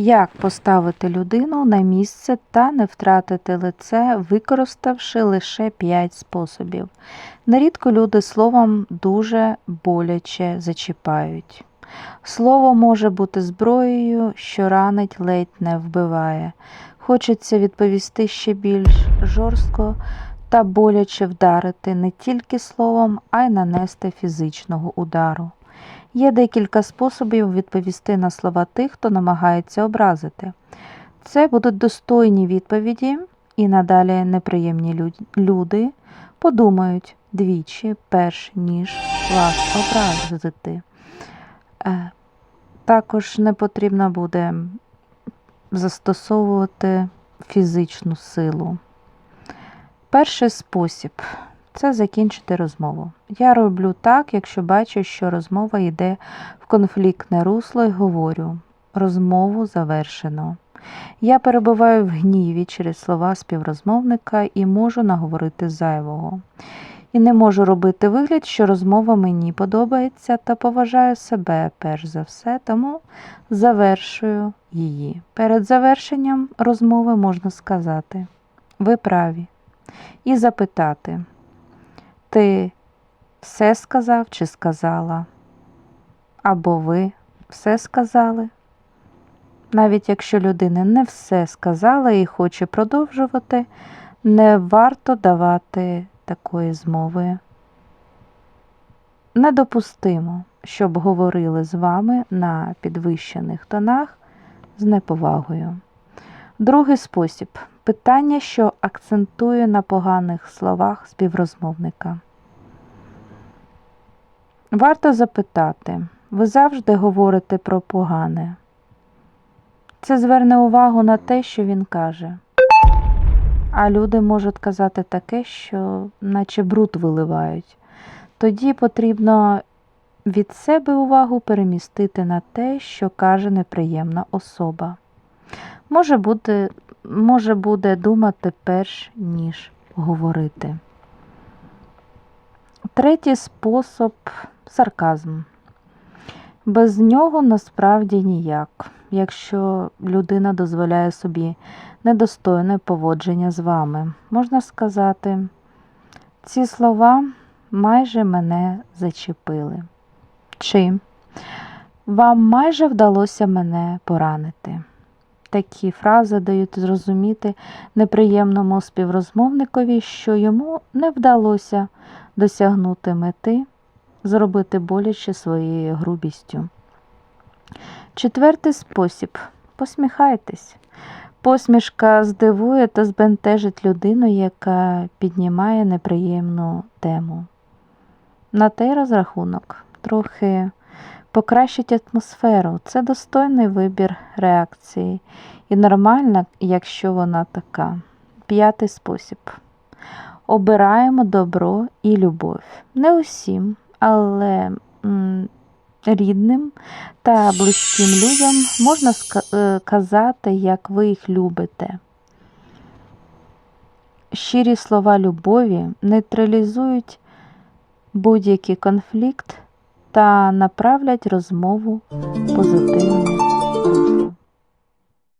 Як поставити людину на місце та не втратити лице, використавши лише 5 способів. Нерідко люди словом дуже боляче зачіпають. Слово може бути зброєю, що ранить ледь не вбиває. Хочеться відповісти ще більш жорстко та боляче вдарити не тільки словом, а й нанести фізичного удару. Є декілька способів відповісти на слова тих, хто намагається образити. Це будуть достойні відповіді, і надалі неприємні люди подумають двічі, перш ніж вас образити. Е, Також не потрібно буде застосовувати фізичну силу. Перший спосіб це закінчити розмову. Я роблю так, якщо бачу, що розмова йде в конфліктне русло і говорю: розмову завершено. Я перебуваю в гніві через слова співрозмовника і можу наговорити зайвого. І не можу робити вигляд, що розмова мені подобається та поважаю себе перш за все, тому завершую її. Перед завершенням розмови можна сказати: ви праві, і запитати. Ти все сказав чи сказала? Або ви все сказали? Навіть якщо людина не все сказала і хоче продовжувати, не варто давати такої змови. Недопустимо, щоб говорили з вами на підвищених тонах з неповагою. Другий спосіб питання, що акцентує на поганих словах співрозмовника. Варто запитати, ви завжди говорите про погане. Це зверне увагу на те, що він каже. А люди можуть казати таке, що наче бруд виливають. Тоді потрібно від себе увагу перемістити на те, що каже неприємна особа. Може буде, може буде думати перш ніж говорити. Третій спосіб сарказм. Без нього насправді ніяк, якщо людина дозволяє собі недостойне поводження з вами. Можна сказати, ці слова майже мене зачепили. Чи вам майже вдалося мене поранити? Такі фрази дають зрозуміти неприємному співрозмовникові, що йому не вдалося досягнути мети, зробити боляче своєю грубістю. Четвертий спосіб посміхайтесь. Посмішка здивує та збентежить людину, яка піднімає неприємну тему. На той розрахунок трохи покращить атмосферу. Це достойний вибір реакції і нормальна, якщо вона така. П'ятий спосіб. Обираємо добро і любов. Не усім, але м, рідним та близьким людям можна е, казати, як ви їх любите. Щирі слова любові нейтралізують будь-який конфлікт та направлять розмову в позитивне